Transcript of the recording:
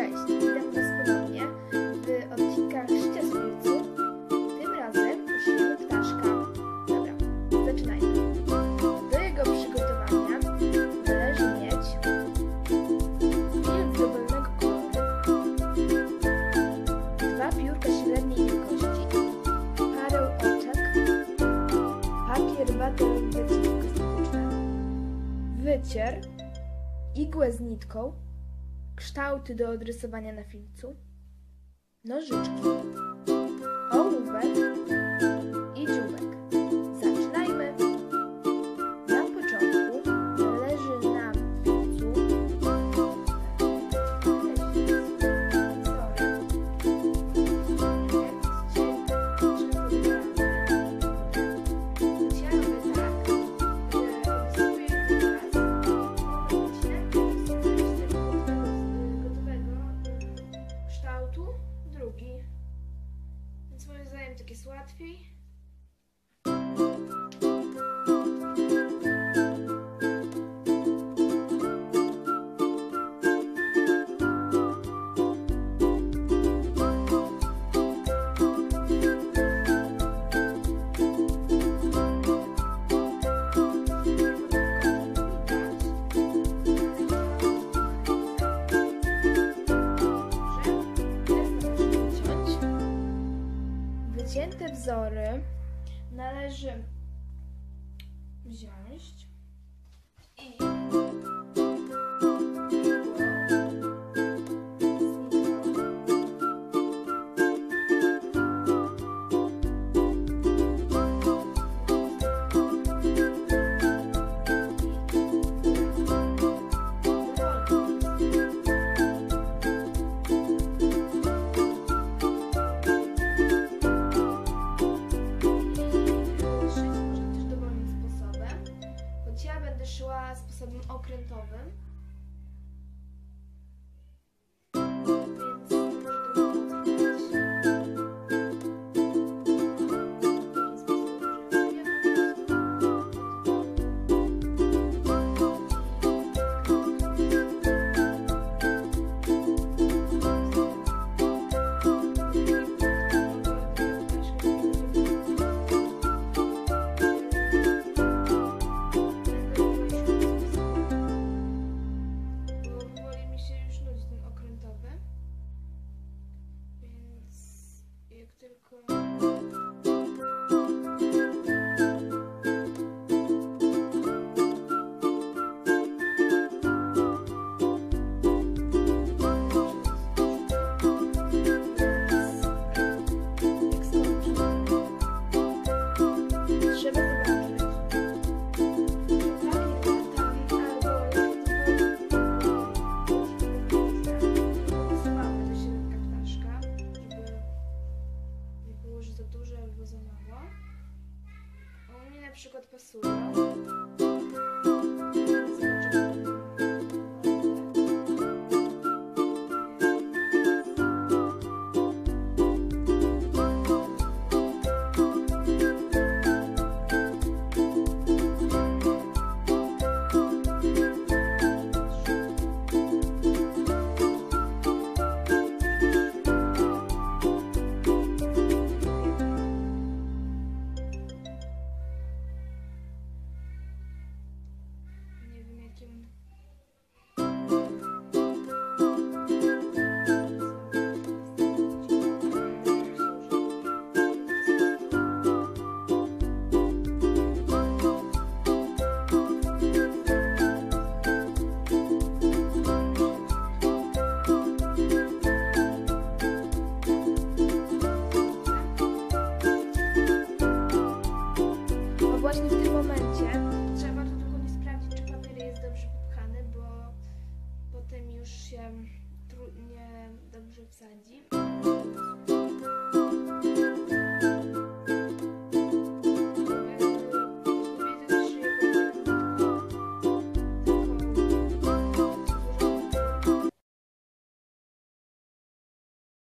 Cześć, witam Was ponownie w odcinkach Życia z. Tym razem użyjemy ptaszka. Dobra, zaczynajmy. Do jego przygotowania należy mieć filtr dowolnego koloru, dwa piórka średniej wielkości, parę oczek, papier water wycisk kosmetyczny, wycier, igłę z nitką, kształty do odrysowania na filcu, nożyczki, drugi. Więc moim zdaniem tak jest łatwiej. Należy wziąć. I okrętowym. Przykład pasują. Nie nie dobrze wsadzi.